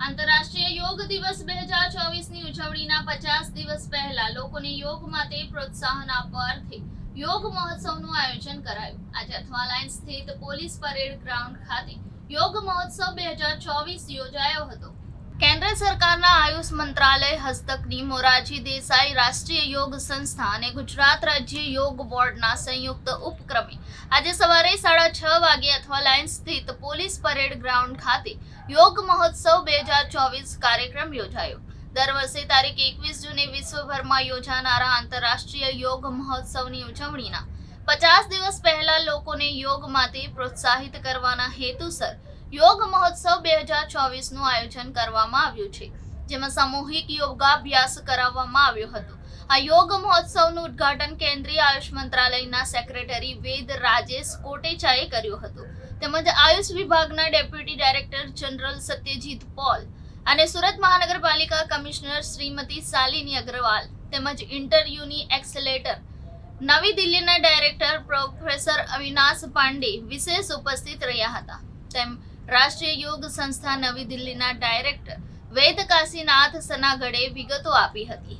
આંતરરાષ્ટ્રીય યોગ દિવસ બે હજાર ચોવીસની ઉજવણીના પચાસ દિવસ પહેલા લોકોને યોગ માટે પ્રોત્સાહન આપવા અર્થે યોગ મહોત્સવનું આયોજન કરાયું. આજે અથવા લાઇન સ્થિત પોલીસ પરેડ ગ્રાઉન્ડ ખાતે યોગ મહોત્સવ બે હજાર ચોવીસ યોજાયો હતો. કેન્દ્ર સરકારના આયુષ મંત્રાલય, હસ્તકની મોરારજી દેસાઈ રાષ્ટ્રીય યોગ સંસ્થા અને ગુજરાત રાજ્ય યોગ બોર્ડના સંયુક્ત ઉપક્રમે આજે સવારે સાડા છ વાગે અથવા લાઇન સ્થિત પોલીસ પરેડ ગ્રાઉન્ડ ખાતે યોગ મહોત્સવ બે હજાર ચોવીસ કાર્યક્રમ યોજાયો. દર વર્ષે તારીખ એકવીસ જૂને વિશ્વભરમાં યોજાનારા આંતરરાષ્ટ્રીય યોગ મહોત્સવની ઉજવણીના પચાસ દિવસ પહેલા લોકોને યોગ માટે પ્રોત્સાહિત કરવાના હેતુસર યોગ મહોત્સવ બે હજાર ચોવીસનું આયોજન કરવામાં આવ્યું છે, જેમાં સામૂહિક યોગાભ્યાસ કરાવવામાં આવ્યો હતો. આ યોગ મહોત્સવનું ઉદ્ઘાટન કેન્દ્રીય આયુષ મંત્રાલયના સેક્રેટરી વેદ રાજેશ કોટેચાએ કર્યું હતું. તેમજ આયુષ વિભાગના deputy director general Satyajit Paul અને સુરત મહાનગરપાલિકા કમિશનર શ્રીમતી શાલિની અગ્રવાલ તેમજ ઇન્ટરવ્યુની એક્સેલેટર. નવી દિલ્હીના ડાયરેક્ટર પ્રોફેસર અવિનાશ પાંડે વિશેષ ઉપસ્થિત રહ્યા હતા. તેમ રાષ્ટ્રીય યોગ સંસ્થા નવી દિલ્હીના ડાયરેક્ટર વેદ કાશીનાથ સનાગઢે વિગતો આપી હતી.